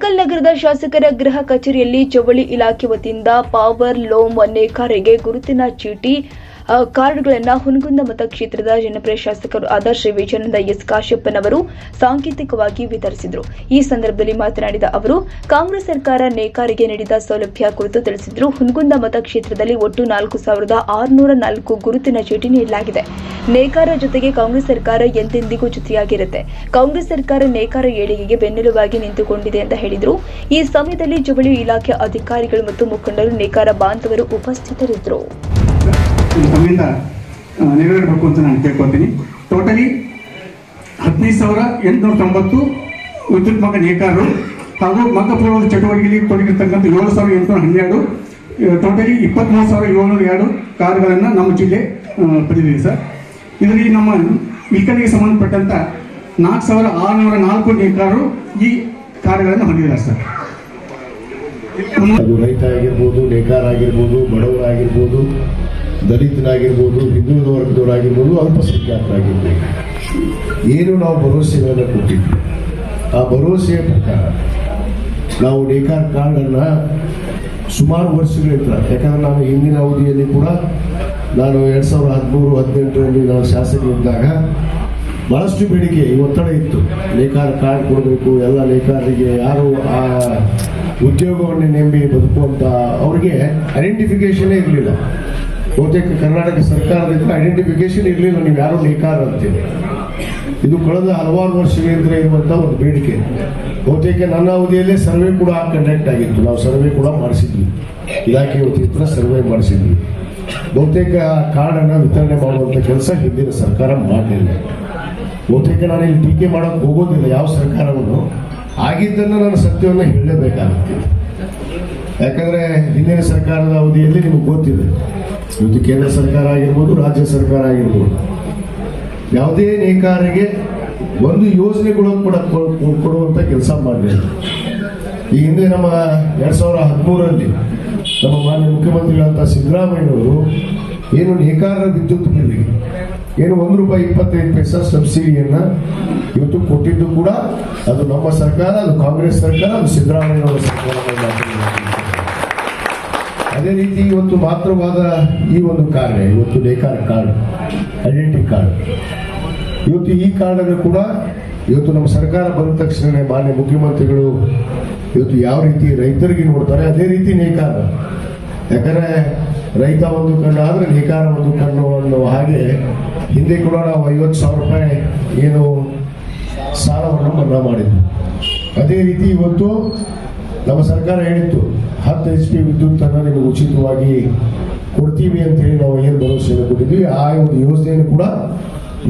ಇಳಕಲ್ ನಗರದ ಶಾಸಕರ ಗೃಹ ಕಚೇರಿಯಲ್ಲಿ ಜವಳಿ ಇಲಾಖೆ ವತಿಯಿಂದ ಪವರ್ ಲೋಮ್ ಕರೆಗೆ ಗುರುತಿನ ಚೀಟಿ ಕಾರ್ಡ್ಗಳನ್ನು ಹುನಗುಂದ ಮತಕ್ಷೇತ್ರದ ಜನಪ್ರಿಯ ಶಾಸಕರು ಆದ ಶ್ರೀ ವಿಜಯಾನಂದ ಎಸ್ ಕಾಶ್ಯಪ್ಪನವರು ಸಾಂಕೇತಿಕವಾಗಿ ವಿತರಿಸಿದರು. ಈ ಸಂದರ್ಭದಲ್ಲಿ ಮಾತನಾಡಿದ ಅವರು, ಕಾಂಗ್ರೆಸ್ ಸರ್ಕಾರ ನೇಕಾರಿಗೆ ನೀಡಿದ ಸೌಲಭ್ಯ ಕುರಿತು ತಿಳಿಸಿದರು. ಹುನಗುಂದ ಮತಕ್ಷೇತ್ರದಲ್ಲಿ ಒಟ್ಟು ನಾಲ್ಕು ಸಾವಿರದ ಆರುನೂರ ನಾಲ್ಕು ಗುರುತಿನ ಚೀಟಿ ನೀಡಲಾಗಿದೆ. ನೇಕಾರ ಜೊತೆಗೆ ಕಾಂಗ್ರೆಸ್ ಸರ್ಕಾರ ಎಂದೆಂದಿಗೂ ಜೊತೆಯಾಗಿರುತ್ತೆ ಕಾಂಗ್ರೆಸ್ ಸರ್ಕಾರ ನೇಕಾರ ಏಳಿಗೆಗೆ ಬೆನ್ನೆಲುಬಾಗಿ ನಿಂತುಕೊಂಡಿದೆ ಅಂತ ಹೇಳಿದರು. ಈ ಸಮಯದಲ್ಲಿ ಜವಳಿ ಇಲಾಖೆ ಅಧಿಕಾರಿಗಳು ಮತ್ತು ಮುಖಂಡರು ನೇಕಾರ ಬಾಂಧವರು ಉಪಸ್ಥಿತರಿದ್ದರು. ತಮ್ಮಿಂದ ನೆರವೇರಬೇಕು ಅಂತ ನಾನು ಕೇಳ್ಕೊತೀನಿ. ಟೋಟಲಿ ಹದಿನೈದು ಸಾವಿರ ಎಂಟುನೂರ ತೊಂಬತ್ತು ವಿದ್ಯುತ್ಮಕ ನೇಕಾರರು ಹಾಗೂ ಮತಪೂರ್ವ ಚಟುವಟಿಕೆಯಲ್ಲಿ ತೊಡಗಿರ್ತಕ್ಕಂಥ ಏಳು ಸಾವಿರದ ಎಂಟುನೂರ ಹನ್ನೆರಡು ಟೋಟಲಿ ಇಪ್ಪತ್ತ್ಮೂರು ಸಾವಿರದ ಏಳ್ನೂರ ಎರಡು ಕಾರುಗಳನ್ನು ನಮ್ಮ ಜಿಲ್ಲೆ ಪಡೆದಿದೆ ಸರ್ ಇದರಲ್ಲಿ ನಮ್ಮ ಇಲ್ಕಲಿಗೆ ಸಂಬಂಧಪಟ್ಟಂಥ ನಾಲ್ಕು ಸಾವಿರ ಆರುನೂರ ನಾಲ್ಕು ನೇಕಾರರು ಈ ಕಾರುಗಳನ್ನು ಹೊಂದಿದ್ದಾರೆ ಸರ್. ರೈತ ಆಗಿರ್ಬೋದು ನೇಕಾರ ಆಗಿರ್ಬೋದು ಬಡವರಾಗಿರ್ಬೋದು ದಲಿತನಾಗಿರ್ಬೋದು ಹಿಂದೂ ವರ್ಗದವರಾಗಿರ್ಬೋದು ಅಲ್ಪಸಂಖ್ಯಾತರಾಗಿರ್ಬೋದು. ಏನು ನಾವು ಭರವಸೆಗಳನ್ನು ಕೊಟ್ಟಿದ್ವಿ? ಆ ಭರವಸೆಯ ಪ್ರಕಾರ ನಾವು ನೇಕಾರ ಕಾರ್ಡನ್ನು ಸುಮಾರು ವರ್ಷಗಳಿಂದ ಯಾಕಂದರೆ ನಾನು ಹಿಂದಿನ ಅವಧಿಯಲ್ಲಿ ಕೂಡ ನಾನು ಎರಡು ಸಾವಿರದ ಹದಿಮೂರು, ಹದಿನೆಂಟರಲ್ಲಿ ನಾನು ಶಾಸಕರಿದ್ದಾಗ ಬಹಳಷ್ಟು ಬೇಡಿಕೆ ಒತ್ತಡ ಇತ್ತು. ನೇಕಾರ ಕಾರ್ಡ್ ಕೊಡಬೇಕು, ಎಲ್ಲ ನೇಕಾರರಿಗೆ ಯಾರು ಆ ಉದ್ಯೋಗವನ್ನು ನೆಂಬಿ ಬದುಕುವಂಥ ಅವರಿಗೆ ಐಡೆಂಟಿಫಿಕೇಷನೇ ಇರಲಿಲ್ಲ. ಬಹುತೇಕ ಕರ್ನಾಟಕ ಸರ್ಕಾರದಿಂದ ಐಡೆಂಟಿಫಿಕೇಶನ್ ಇರಲಿಲ್ಲ, ನೀವು ಯಾರು ನೇಕಾರ ಅಂತೀವಿ ಇದು ಕಳೆದ ಹಲವಾರು ವರ್ಷಗಳಿಂದ ಇರುವಂಥ ಒಂದು ಬೇಡಿಕೆ. ಬಹುತೇಕ ನನ್ನ ಅವಧಿಯಲ್ಲೇ ಸರ್ವೆ ಕೂಡ ಕಂಡಕ್ಟ್ ಆಗಿತ್ತು. ನಾವು ಸರ್ವೆ ಕೂಡ ಮಾಡಿಸಿದ್ವಿ. ಇಲಾಖೆ ವತಿಯಿಂದ ಸರ್ವೆ ಮಾಡಿಸಿದ್ವಿ. ಬಹುತೇಕ ಕಾರ್ಡನ್ನು ವಿತರಣೆ ಮಾಡುವಂತ ಕೆಲಸ ಹಿಂದಿನ ಸರ್ಕಾರ ಮಾಡಲಿಲ್ಲ. ಬಹುತೇಕ ನಾನು ಇಲ್ಲಿ ಟೀಕೆ ಮಾಡೋಕೆ ಹೋಗೋದಿಲ್ಲ, ಯಾವ ಸರ್ಕಾರವನ್ನು. ಆಗಿದ್ದನ್ನು ನಾನು ಸತ್ಯವನ್ನು ಹೇಳಲೇಬೇಕಾಗುತ್ತೆ. ಯಾಕಂದರೆ ಹಿಂದಿನ ಸರ್ಕಾರದ ಅವಧಿಯಲ್ಲಿ ನಿಮಗೆ ಗೊತ್ತಿದೆ. ಇವತ್ತು ಕೇಂದ್ರ ಸರ್ಕಾರ ಆಗಿರ್ಬೋದು, ರಾಜ್ಯ ಸರ್ಕಾರ ಆಗಿರ್ಬೋದು. ಯಾವುದೇ ನೇಕಾರಿಗೆ ಒಂದು ಯೋಜನೆಗಳು ಕೂಡ ಕೊಡುವಂಥ ಕೆಲಸ ಮಾಡಬೇಕು ಈ ಹಿಂದೆ ನಮ್ಮ ಎರಡು ಸಾವಿರ ಹದಿಮೂರರಲ್ಲಿ ನಮ್ಮ ಮಾನ್ಯ ಮುಖ್ಯಮಂತ್ರಿಗಳಂತ ಸಿದ್ದರಾಮಯ್ಯನವರು ಏನು ನೇಕಾರರ ವಿದ್ಯುತ್ ಬಿಲ್ಲಿಗೆ ಏನು ಒಂದು ರೂಪಾಯಿ ಇಪ್ಪತ್ತೈದು ಪೈಸಾ ಸಬ್ಸಿಡಿಯನ್ನ ಇವತ್ತು ಕೊಟ್ಟಿದ್ದು ಕೂಡ ಅದು ನಮ್ಮ ಸರ್ಕಾರ, ಅದು ಕಾಂಗ್ರೆಸ್ ಸರ್ಕಾರ, ಅದು ಸಿದ್ದರಾಮಯ್ಯನವರ ಸರ್ಕಾರ. ಅದೇ ರೀತಿ ಇವತ್ತು ಮಾತ್ರವಾದ ಈ ಒಂದು ಕಾರ್ಡ್ ಇವತ್ತು ಲೇಖಾರ ಕಾರ್ಡ್ ಐಡೆಂಟಿ ಕಾರ್ಡ್. ಇವತ್ತು ಈ ಕಾರ್ಡನ್ನು ಕೂಡ ಇವತ್ತು ನಮ್ಮ ಸರ್ಕಾರ ಬಂದ ತಕ್ಷಣವೇ ಮಾನ್ಯ ಮುಖ್ಯಮಂತ್ರಿಗಳು ಇವತ್ತು ಯಾವ ರೀತಿ ರೈತರಿಗೆ ನೋಡ್ತಾರೆ, ಅದೇ ರೀತಿ ನೇಕಾರ. ಯಾಕಂದ್ರೆ ರೈತ ಒಂದು ಕಣ್ಣು ಆದ್ರೆ ನೇಕಾರ ಒಂದು ಕಣ್ಣು ಅನ್ನೋ ಹಾಗೆ ಹಿಂದೆ ಕೂಡ ನಾವು ಐವತ್ತು ಸಾವಿರ ರೂಪಾಯಿ ಏನು ಸಾಲವನ್ನು ಮನ್ನಾ ಮಾಡಿದ್ವಿ. ಅದೇ ರೀತಿ ಇವತ್ತು ನಮ್ಮ ಸರ್ಕಾರ ಹೇಳಿತ್ತು ಹತ್ತು ಎಚ್ ಪಿ ವಿದ್ಯುತ್ ಅನ್ನು ನಿಮಗೆ ಉಚಿತವಾಗಿ ಕೊಡ್ತೀವಿ ಅಂತ ಹೇಳಿ ನಾವು ಏನು ಭರವಸೆಯನ್ನು ಕೊಟ್ಟಿದ್ವಿ ಆ ಒಂದು ಯೋಜನೆಯನ್ನು ಕೂಡ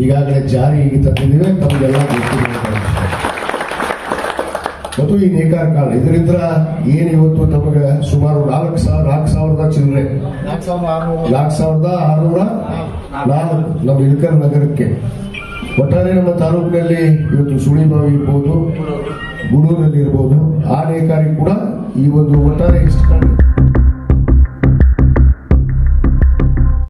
ಈಗಾಗಲೇ ಜಾರಿಗೆ ತಂದಿದ್ದೇವೆ. ತಮಗೆಲ್ಲ ಮತ್ತು ಈ ನೇಕಾರ ಕಾರ್ಡ್ ಇದರಿಂದ ಏನು ಇವತ್ತು ತಮಗೆ ಸುಮಾರು ನಾಲ್ಕು ಸಾವಿರ ನಾಲ್ಕು ಸಾವಿರದ ಚಿಲ್ಲರೆ. ನಾಲ್ಕು ಸಾವಿರದ ಆರುನೂರ. ನಾಲ್ಕು ನಮ್ಮ ಇಳಕಲ್ ನಗರಕ್ಕೆ. ಒಟ್ಟಾರೆ ನಮ್ಮ ತಾಲೂಕಿನಲ್ಲಿ ಇವತ್ತು ಸುಳಿಬಾವಿ ಇರ್ಬೋದು ಗೂಡೂರಲ್ಲಿ ಇರ್ಬೋದು ಆ ನೇಕಾರಿ ಕೂಡ ಈ ಒಂದು ಒಟ್ಟಾರೆ ಇಷ್ಟು ಕಾರ್ಡ್